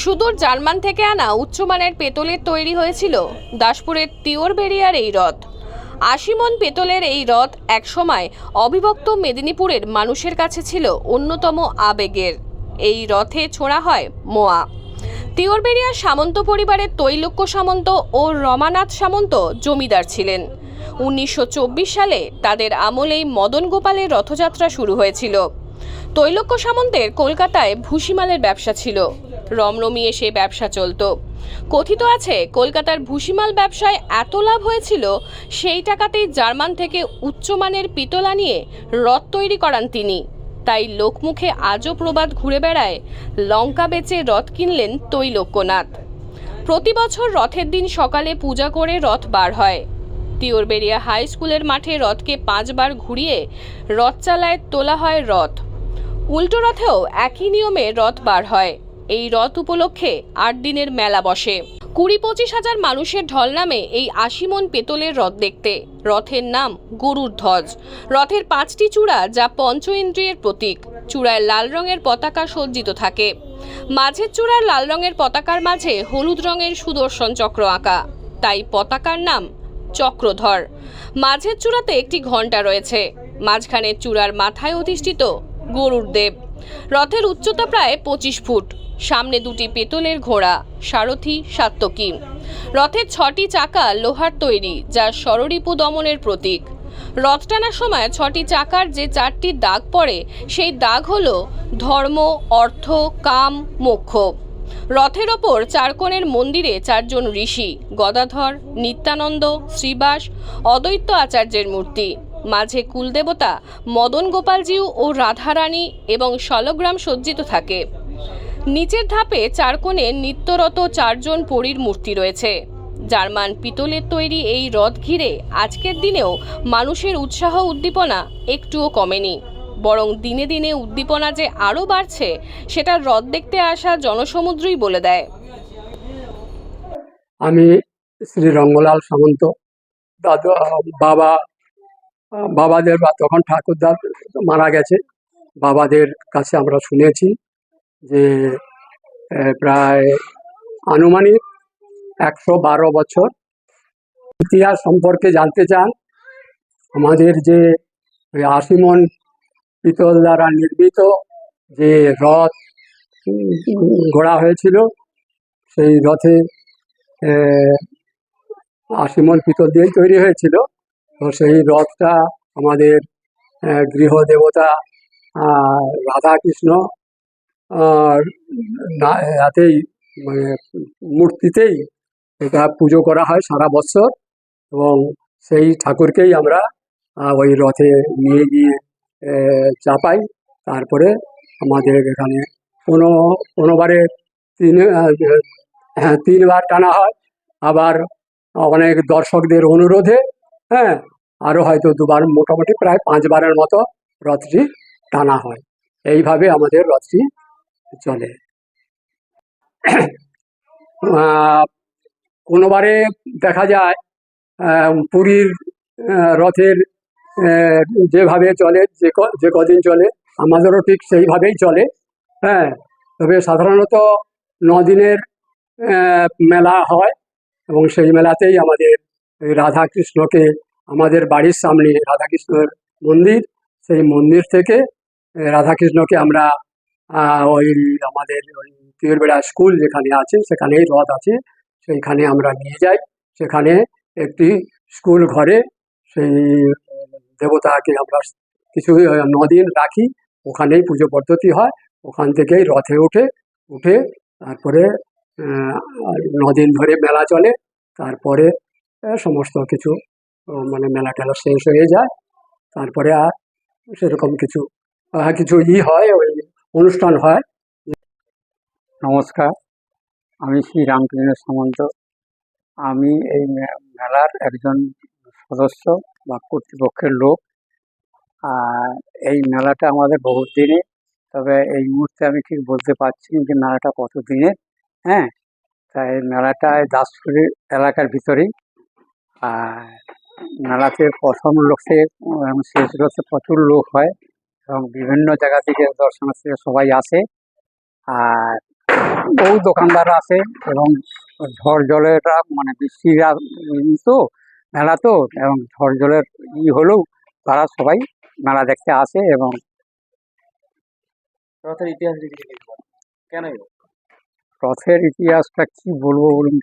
সুদূর জার্মান থেকে আনা উচ্চমানের পেতলের তৈরি হয়েছিল দাসপুরের তিওরবেরিয়ার এই রথ আশিমন পেতলের এই রথ একসময় অবিভক্ত মেদিনীপুরের মানুষের কাছে ছিল অন্যতম আবেগের। এই রথে ছোড়া হয় মোয়া। তিওরবেরিয়া সামন্ত পরিবারের তৈলক্য সামন্ত ও রমানাথ সামন্ত জমিদার ছিলেন। উনিশশো চব্বিশ সালে তাদের আমলেই মদন গোপালের রথযাত্রা শুরু হয়েছিল। তৈলক্য সামন্তের কলকাতায় ভুসিমালের ব্যবসা ছিল। রমরমিয়ে সে ব্যবসা চলতো। কথিত আছে, কলকাতার ভুসিমাল ব্যবসায় এত লাভ হয়েছিল, সেই টাকাতেই জার্মান থেকে উচ্চমানের পিতলা নিয়ে রথ তৈরি করান তিনি। তাই লোকমুখে আজও প্রবাদ ঘুরে বেড়ায়, লঙ্কা বেচে রথ কিনলেন তৈলক্যনাথ। প্রতি বছর রথের দিন সকালে পূজা করে রথ বার হয়। তিওরবেরিয়া হাই স্কুলের মাঠে রথকে পাঁচবার ঘুরিয়ে রথ চালায় তোলা হয় রথ। উল্টো রথেও একই নিয়মে রথ বার হয়। এই রথ উপলক্ষে আট দিনের মেলা বসে। কুড়ি পঁচিশ হাজার মানুষের ঢল নামে এই আশি মন পেতলের রথ দেখতে। রথের নাম গরুর ধ্বজ। রথের পাঁচটি চূড়া যা পঞ্চ ইন্দ্রিয়ের প্রতীক। চূড়ায় লাল রঙের পতাকা সজ্জিত থাকে। মাঝের চূড়ার লাল রঙের পতাকার মাঝে হলুদ রঙের সুদর্শন চক্র আঁকা। তাই পতাকার নাম চক্রধর। মাঝের চূড়াতে একটি ঘণ্টা রয়েছে। মাঝখানের চূড়ার মাথায় অধিষ্ঠিত গরুর দেব। রথের উচ্চতা প্রায় পঁচিশ ফুট। সামনে দুটি পেতলের ঘোড়া, সারথি সাত্তকী। রথের ছটি চাকা লোহার তৈরি, যা ষড়রিপু দমনের প্রতীক। রথ টানার সময় ছটি চাকার যে চারটি দাগ পড়ে, সেই দাগ হল ধর্ম, অর্থ, কাম, মোক্ষ। রথের ওপর চারকোণের মন্দিরে চারজন ঋষি, গদাধর, নিত্যানন্দ, শ্রীবাস, অদ্বৈত আচার্যের মূর্তি। মাঝে কুলদেবতা মদন গোপালজিউ ও রাধারানী এবং শলগ্রাম সজ্জিত থাকে। নিচের ধাপে চারকোণে নিত্যরত চারজন পরীর মূর্তি রয়েছে। জার্মান পিতলের তৈরি এই রথ ঘিরে আজকের দিনেও মানুষের উৎসাহ উদ্দীপনা একটুও কমেনি। বরং দিনে দিনে উদ্দীপনা যে আরও বাড়ছে, সেটা রথ দেখতে আসা জনসমুদ্রই বলে দেয়। আমি শ্রী রঙ্গলাল সামন্ত, দাদু, বাবা, বাবাদের বা তখন ঠাকুরদা মারা গেছে। বাবাদের কাছে আমরা শুনেছি। যে প্রায় আনুমানিক একশো বারো বছর ইতিহাস সম্পর্কে জানতে চান, আমাদের যে আশিমন পিতল দ্বারা নির্মিত যে রথ গড়া হয়েছিল, সেই রথে আশিমন পিতল দিয়েই তৈরি হয়েছিল। তো সেই রথটা আমাদের গৃহ দেবতা রাধাকৃষ্ণ না- মানে মূর্তিতেই এটা পুজো করা হয় সারা বছর এবং সেই ঠাকুরকেই আমরা ওই রথে নিয়ে গিয়ে চাপাই। তারপরে আমাদের এখানে কোনো, কোনোবারে তিন তিনবার টানা হয়। আবার অনেক দর্শকদের অনুরোধে হ্যাঁ আরও হয়তো দুবার মোটামুটি প্রায় পাঁচবারের মতো রথটি টানা হয়। এইভাবে আমাদের রথটি চলে। কোনোবারে দেখা যায় পুরীর রথের যেভাবে চলে, যে যে কদিন চলে, আমাদেরও ঠিক সেইভাবেই চলে হ্যাঁ। তবে সাধারণত দিনের মেলা হয় এবং সেই মেলাতেই আমাদের এই রাধাকৃষ্ণকে, আমাদের বাড়ির সামনে রাধাকৃষ্ণের মন্দির, সেই মন্দির থেকে রাধাকৃষ্ণকে আমরা ওই আমাদের ওই তিরবেড়া স্কুল যেখানে আছে, সেখানেই রথ আছে। সেইখানে আমরা নিয়ে যাই। সেখানে একটি স্কুল ঘরে সেই দেবতাকে আমরা কিছু নদিন রাখি। ওখানেই পুজো পদ্ধতি হয়। ওখান থেকেই রথে উঠে উঠে তারপরে নদিন ধরে মেলা চলে। তারপরে সমস্ত কিছু মানে মেলা টেলা শেষ হয়ে যায়। তারপরে আর সেরকম কিছু কিছু ই হয় ওই অনুষ্ঠান হয়। নমস্কার, আমি শ্রী রামকৃষ্ণ সামন্ত। আমি এই মেলার একজন সদস্য বা কর্তৃপক্ষের লোক। আর এই মেলাটা আমাদের বহুত দিনে, তবে এই মুহূর্তে আমি ঠিক বলতে পারছি যে মেলাটা কত দিনের হ্যাঁ? তাই এই মেলাটায় দাসপুরের এলাকার ভিতরেই। আর মেলাতে প্রথম লোকতে এবং শেষ লোকতে প্রচুর লোক হয়। এবং বিভিন্ন জায়গা থেকে দর্শনার্থীরা সবাই আসে আর বহু দোকানদার আসে এবং ঝড় জলের মানে বৃষ্টির তো মেলা তো এবং ঝড় জলের ই হলেও তারা সবাই মেলা দেখতে আসে এবং রথের ইতিহাস। কেন রথের ইতিহাসটা কি বলব বলুন?